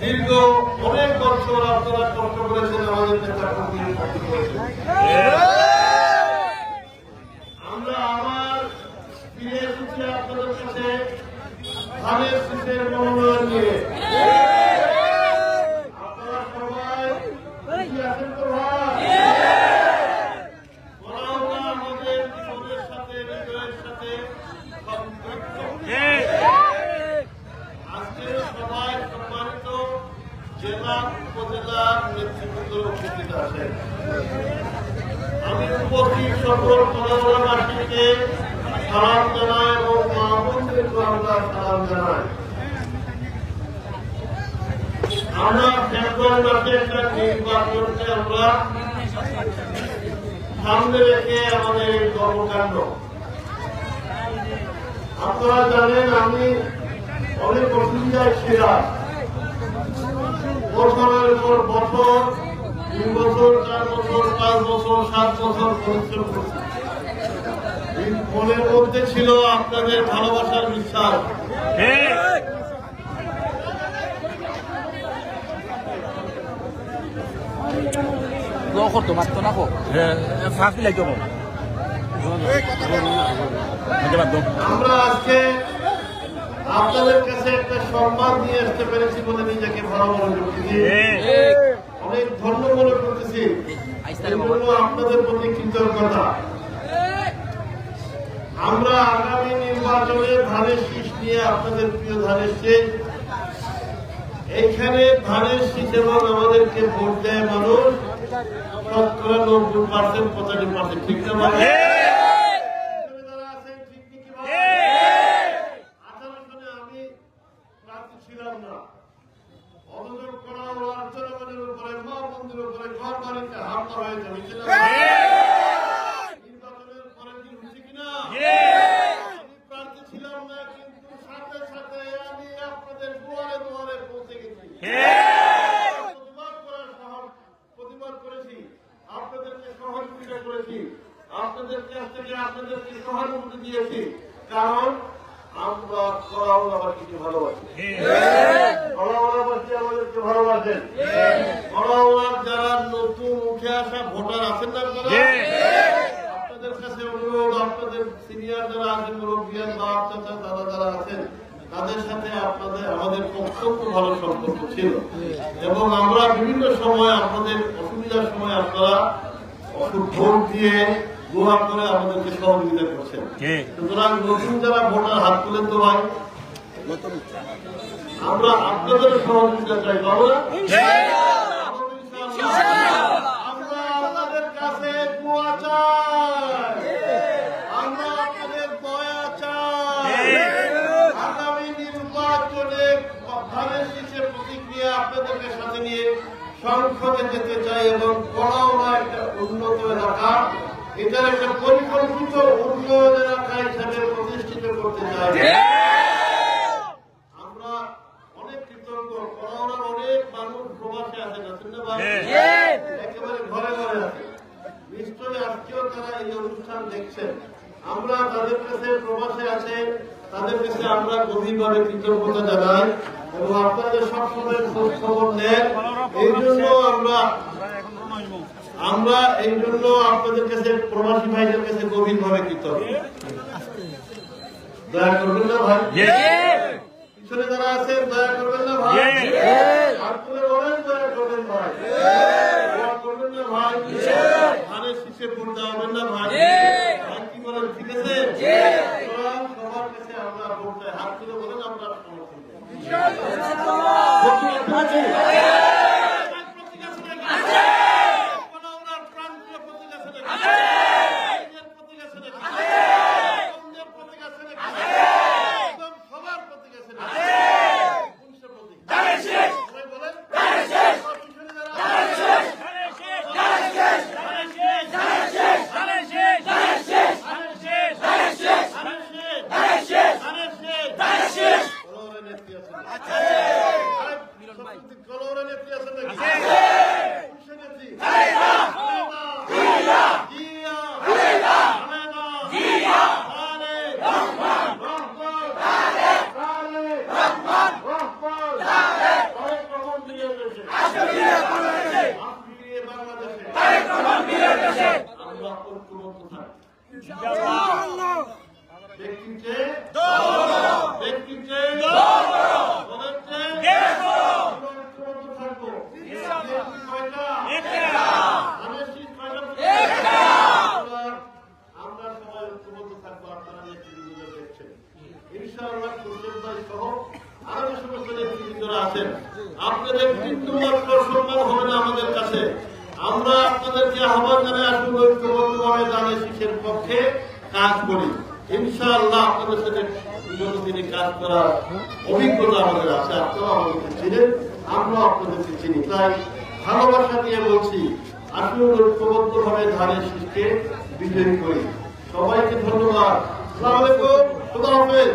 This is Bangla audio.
দীর্ঘ অনেক বছর আপনারা কষ্ট করেছেন, আমাদের নেতা আমরা আমার ফিরে এসেছি আপনাদের কাছে ধানের শীতের মনোনয়ন নিয়ে। আপনারা সবাই ওরাও আমাদের জীবনের সাথে হৃদয়ের সাথে সম্পৃক্ত আজকে সবাই সম্মানিত জেলা উপজেলা নেতৃবৃন্দ আমি উপস্থিত সকল কলাবাসীকে সালাম জানাই এবং মাহমুদদেরকে আমরা সালাম জানাই। আমরা আমাদের কর্মকাণ্ড। আপনারা জানেন আমি অনেক অসুবিধায় ছিলাম। বছরের পর বছর দুই বছর চার বছর পাঁচ বছর সাত বছর পরিশ্রম করছি। মনের মধ্যে ছিল আপনাদের ভালোবাসার বিশ্বাস। 너 করতো মারতো না কো ফাঁক আমরা আজকে আপনাদের কাছে একটা সম্মান নিয়ে আসতে পেরেছি বলে নিজেকে ভালো মনে করতেছি। অনেক ধন্য মনে করতেছি আপনাদের প্রতি কৃতজ্ঞতা। আমরা আগামী নির্বাচনে ধানের শীষ নিয়ে আপনাদের প্রিয় ধানের শীষ। এইখানে ধানের শীষ এবং আমাদেরকে ভোট দেয় মানুষ। শতকরা নব্বই পার্সেন্ট পঁচাশি পার্সেন্ট, ঠিক না মানে যারা আছেন ঠিক কি কি বলেন? আঠারো সালে আমি প্রার্থী ছিলাম না অভিযোগ করা হওয়ার জনগণের উপরে মা মন্দিরের উপরে ঘর বাড়িতে হামলা হয়েছে মিছিল নির্বাচনের পরে কি হচ্ছে কিনা আমি প্রার্থী ছিলাম না কিন্তু সাথে সাথে আমি আপনাদের দুয়ারে দুয়ারে পৌঁছে গেছি প্রতিবাদ করার সহ- প্রতিবাদ করেছি আপনাদেরকে সহযোগিতা করেছি আপনাদের কাছ থেকে আপনাদেরকে সহানুভূতি দিয়েছি। কারণ আমরা কলাওয়ালাবাসীকে ভালোবাসি। কলাওয়ালাবাসী আমাদেরকে ভালোবাসেন। কলাওয়ালার যারা নতুন উঠে আসা ভোটার আছেন না আপনাদের কাছে অনুরোধ আপনাদের সিনিয়র যারা আছেন মুরব্বিয়ান বা চাচা দাদা যারা আছেন তাদের সাথে আপনাদের আমাদের অত্যন্ত ভালো সম্পর্ক ছিল। এবং আমরা বিভিন্ন সময় আপনাদের অসুবিধার সময় আপনারা ভোট দিয়ে দোয়া করে আমাদেরকে সহযোগিতা করছেন। সুতরাং নতুন যারা ভোটার হাত তুলেন তো ভাই আমরা আপনাদের সহযোগিতা চাই বাবা আমরা আপনাদের কাছে দোয়া চাই। আমরা আপনাদের দয়া চাই। আগামী নির্বাচনে ধানের শীষের প্রতিক্রিয়া আপনাদেরকে সাথে নিয়ে সংসদে যেতে চাই এবং কড়াওয়া একটা উন্নত এলাকা এটার একটা পরিকল্পিত উন্নয়ন এলাকা হিসাবে প্রতিষ্ঠিত করতে চাই। আমরা অনেক কৃতজ্ঞ। করোনার অনেক মানুষ প্রবাসে আছেন আছেন না একেবারে ঘরে ঘরে আছে নিশ্চয়ই আজকেও তারা এই অনুষ্ঠান দেখছেন। আমরা তাদের কাছে প্রবাসে আছে তাদের কাছে আমরা গভীরভাবে কৃতজ্ঞতা জানাই এবং আপনাদের সবসময় খোঁজ খবর নেন। এই জন্য আমরা আমরা এই জন্য আপনাদের কাছে প্রবাসী ভাইদের কাছে গভীরভাবে কৃতজ্ঞ। দয়া করবেন না ভাই? পিছনে যারা আছেন দয়া করবেন না ভাই? আর তুলে বলেন দয়া করবেন ভাই। দয়া করবেন না ভাই? ধানের শীষে পড়তে হবেন না ভাই? Amen. ব্যক্তিকে ব্যক্তিকে আমরা আপনাদের মৃত্যু মাত্র হবে না আমাদের কাছে আমরা আপনাদেরকে আহ্বান জানাই আসুন ঐক্যবদ্ধভাবে দাঁড়িয়ে শিশের পক্ষে কাজ করি। ইনশাআল্লাহ আপনাদের সাথে দুজন দিনে কাজ করার অভিজ্ঞতা আমাদের আছে। আপনারা আমাদের ছিলেন আমরা আপনাদেরকে চিনি। তাই ভালোবাসা দিয়ে বলছি, আসুন ঐক্যবদ্ধভাবে ধানের শীষকে বিজয়ী করি। সবাইকে ধন্যবাদ। আসসালামু আলাইকুম। খুদা হাফেজ।